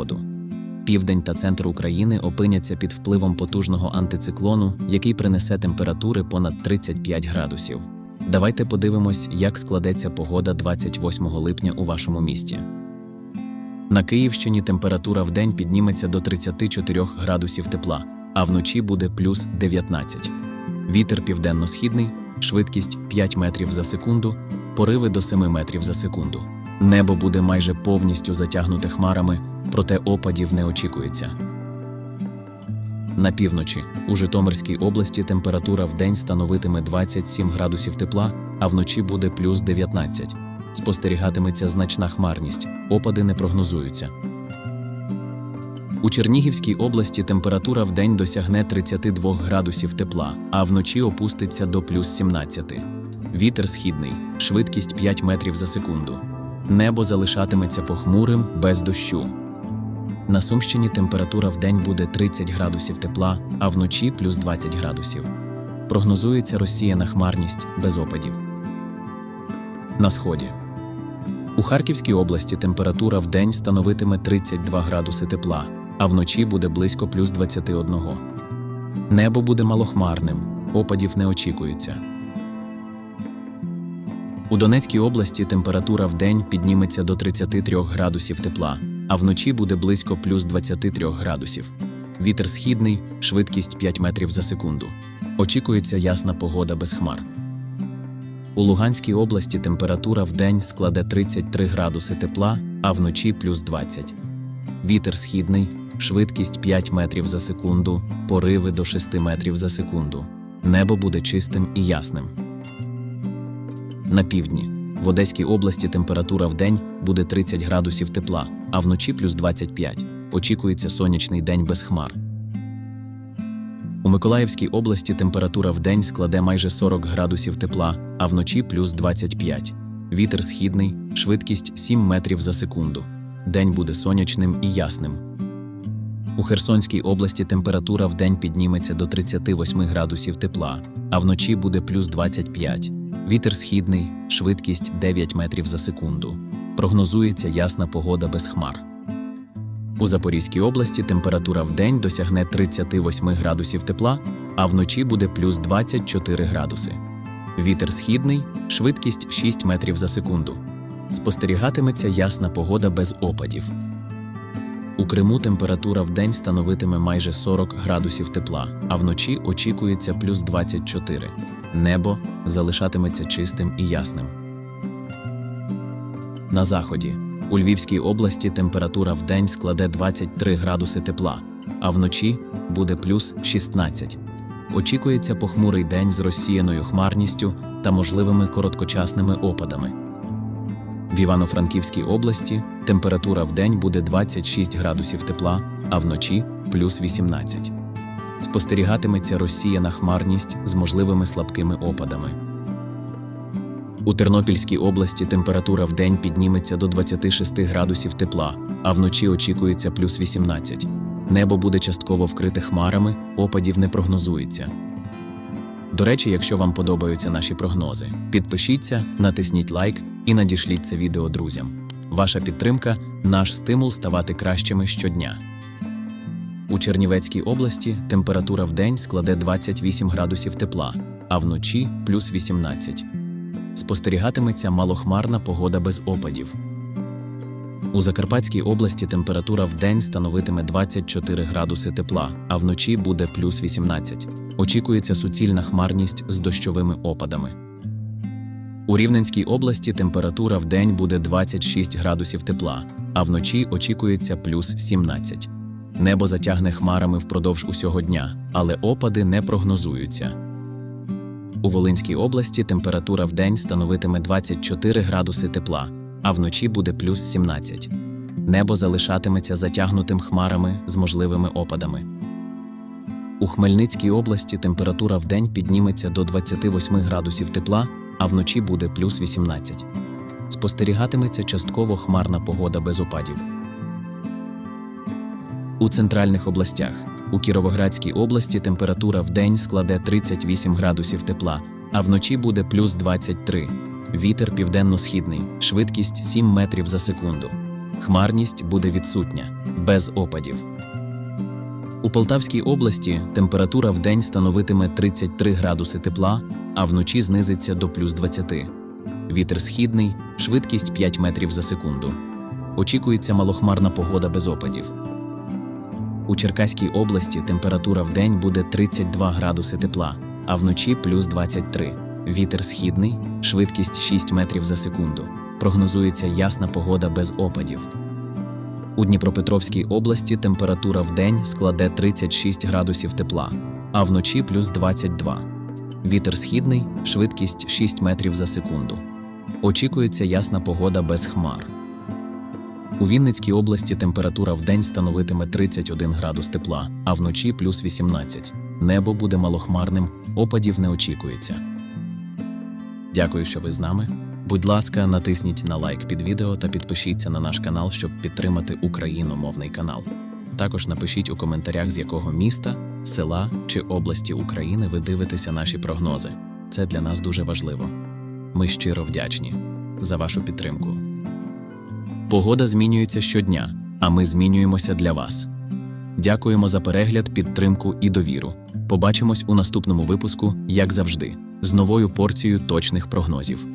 погоду. Південь та центр України опиняться під впливом потужного антициклону, який принесе температури понад 35 градусів. Давайте подивимось, як складеться погода 28 липня у вашому місті. На Київщині температура в день підніметься до 34 градусів тепла, а вночі буде плюс 19. Вітер південно-східний, швидкість 5 метрів за секунду, пориви до 7 метрів за секунду. Небо буде майже повністю затягнуте хмарами, проте опадів не очікується. На півночі у Житомирській області температура в день становитиме 27 градусів тепла, а вночі буде плюс 19. Спостерігатиметься значна хмарність, опади не прогнозуються. У Чернігівській області температура в день досягне 32 градусів тепла, а вночі опуститься до плюс 17. Вітер східний, швидкість 5 метрів за секунду. Небо залишатиметься похмурим без дощу. На Сумщині температура в день буде 30 градусів тепла, а вночі плюс 20 градусів. Прогнозується розсіяна хмарність без опадів. На сході. У Харківській області температура в день становитиме 32 градуси тепла, а вночі буде близько плюс 21. Небо буде малохмарним, опадів не очікується. У Донецькій області температура в день підніметься до 33 градусів тепла, а вночі буде близько плюс 23 градусів. Вітер східний, швидкість 5 метрів за секунду. Очікується ясна погода без хмар. У Луганській області температура в день складе 33 градуси тепла, а вночі плюс 20. Вітер східний, швидкість 5 метрів за секунду, пориви до 6 метрів за секунду. Небо буде чистим і ясним. На півдні. В Одеській області температура в день буде 30 градусів тепла, а вночі плюс 25. Очікується сонячний день без хмар. У Миколаївській області температура в день складе майже 40 градусів тепла, а вночі плюс 25. Вітер східний, швидкість 7 метрів за секунду. День буде сонячним і ясним. У Херсонській області температура в день підніметься до 38 градусів тепла, а вночі буде плюс 25. Вітер східний, швидкість 9 метрів за секунду. Прогнозується ясна погода без хмар. У Запорізькій області температура в день досягне 38 градусів тепла, а вночі буде плюс 24 градуси. Вітер східний, швидкість 6 метрів за секунду. Спостерігатиметься ясна погода без опадів. У Криму температура в день становитиме майже 40 градусів тепла, а вночі очікується плюс 24. Небо залишатиметься чистим і ясним. На заході. У Львівській області температура в день складе 23 градуси тепла, а вночі буде плюс 16. Очікується похмурий день з розсіяною хмарністю та можливими короткочасними опадами. В Івано-Франківській області температура в день буде 26 градусів тепла, а вночі плюс 18. Спостерігатиметься розсіяна хмарність з можливими слабкими опадами. У Тернопільській області температура в день підніметься до 26 градусів тепла, а вночі очікується плюс 18. Небо буде частково вкрите хмарами, опадів не прогнозується. До речі, якщо вам подобаються наші прогнози, підпишіться, натисніть лайк і надішліть це відео друзям. Ваша підтримка наш стимул ставати кращими щодня. У Чернівецькій області температура в день складе 28 градусів тепла, а вночі плюс 18. Спостерігатиметься малохмарна погода без опадів. У Закарпатській області температура в день становитиме 24 градуси тепла, а вночі буде плюс 18. Очікується суцільна хмарність з дощовими опадами. У Рівненській області температура в день буде 26 градусів тепла, а вночі очікується плюс 17. Небо затягне хмарами впродовж усього дня, але опади не прогнозуються. У Волинській області температура в день становитиме 24 градуси тепла, а вночі буде плюс 17. Небо залишатиметься затягнутим хмарами з можливими опадами. У Хмельницькій області температура в день підніметься до 28 градусів тепла, а вночі буде плюс 18. Спостерігатиметься частково хмарна погода без опадів. У центральних областях у Кіровоградській області температура в день складе 38 градусів тепла, а вночі буде плюс 23. Вітер південно-східний, швидкість 7 метрів за секунду. Хмарність буде відсутня. без опадів. У Полтавській області температура вдень становитиме 33 градуси тепла, а вночі знизиться до плюс 20. Вітер східний, швидкість 5 метрів за секунду. Очікується малохмарна погода без опадів. У Черкаській області температура вдень буде 32 градуси тепла, а вночі плюс 23. Вітер східний, швидкість 6 метрів за секунду. Прогнозується ясна погода без опадів. У Дніпропетровській області температура вдень складе 36 градусів тепла, а вночі плюс 22. Вітер східний, швидкість 6 метрів за секунду. Очікується ясна погода без хмар. У Вінницькій області температура вдень становитиме 31 градус тепла, а вночі плюс 18. Небо буде малохмарним, опадів не очікується. Дякую, що ви з нами. Будь ласка, натисніть на лайк під відео та підпишіться на наш канал, щоб підтримати україномовний канал. Також напишіть у коментарях, з якого міста, села чи області України ви дивитеся наші прогнози. Це для нас дуже важливо. Ми щиро вдячні за вашу підтримку. Погода змінюється щодня, а ми змінюємося для вас. Дякуємо за перегляд, підтримку і довіру. Побачимось у наступному випуску, як завжди, з новою порцією точних прогнозів.